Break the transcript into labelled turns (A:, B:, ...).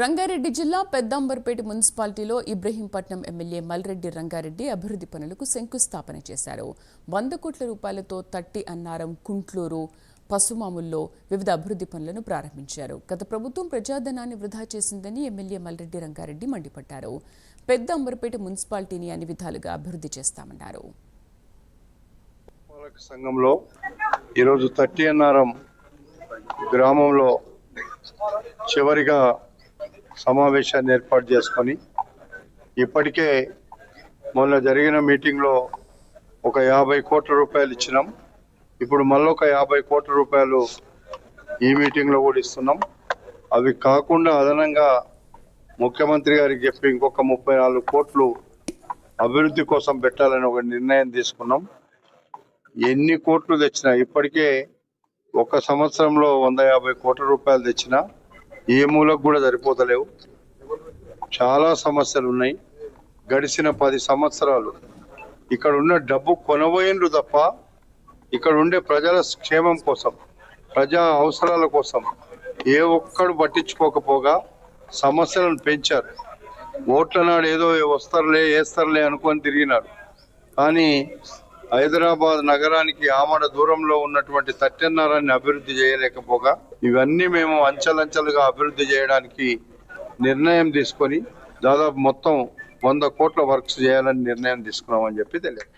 A: రంగారెడ్డి జిల్లా పెద్దాంబర్పేట మున్సిపాలిటీలో ఇబ్రహీంపట్నం ఎమ్మెల్యే మల్రెడ్డి రంగారెడ్డి అభివృద్ధి పనులకు శంకుస్థాపన చేశారు. వంద కోట్ల రూపాయలతో తట్టి అన్నారం కుంట్లూరు పసుమాముల్లో వివిధ అభివృద్ధి పనులను ప్రారంభించారు. గత ప్రభుత్వం ప్రజాధనాన్ని వృధా చేసిందని ఎమ్మెల్యే మల్రెడ్డి రంగారెడ్డి మండిపడ్డారు. పెద్ద అంబర్పేట మున్సిపాలిటీని అన్ని విధాలుగా అభివృద్ధి చేస్తామన్నారు.
B: సంఘంలో ఈరోజు తట్టి అన్నారం గ్రామంలో చివరిగా సమావేశాన్ని ఏర్పాటు చేసుకొని ఇప్పటికే మొన్న జరిగిన మీటింగ్లో ఒక యాభై కోట్ల రూపాయలు ఇచ్చినాం. ఇప్పుడు మళ్ళొక యాభై కోట్ల రూపాయలు ఈ మీటింగ్లో కూడా ఇస్తున్నాం. అవి కాకుండా అదనంగా ముఖ్యమంత్రి గారికి చెప్పి ఇంకొక ముప్పై నాలుగు కోట్లు అభివృద్ధి కోసం పెట్టాలని ఒక నిర్ణయం తీసుకున్నాం. ఎన్ని కోట్లు తెచ్చినా ఇప్పటికే ఒక సంవత్సరంలో వంద యాభై కోట్ల రూపాయలు తెచ్చినా ఏ మూలకు కూడా సరిపోతలేవు. చాలా సమస్యలు ఉన్నాయి. గడిచిన పది సంవత్సరాలు ఇక్కడ ఉన్న డబ్బు కొనబోయిండ్రు తప్ప ఇక్కడ ఉండే ప్రజల క్షేమం కోసం ప్రజా అవసరాల కోసం ఏ ఒక్కడు పట్టించుకోకపోగా సమస్యలను పెంచారు. ఓట్ల నాడు ఏదో వస్తారులే వేస్తారులే అనుకొని తిరిగినారు. కానీ హైదరాబాద్ నగరానికి ఆమడ దూరంలో ఉన్నటువంటి తట్టెన్నారాన్ని అభివృద్ధి చేయలేకపోగా ఇవన్నీ మేము అంచెలంచెలుగా అభివృద్ధి చేయడానికి నిర్ణయం తీసుకొని దాదాపు మొత్తం వంద కోట్ల వర్క్స్ చేయాలని నిర్ణయం తీసుకున్నామని చెప్పి తెలియదు.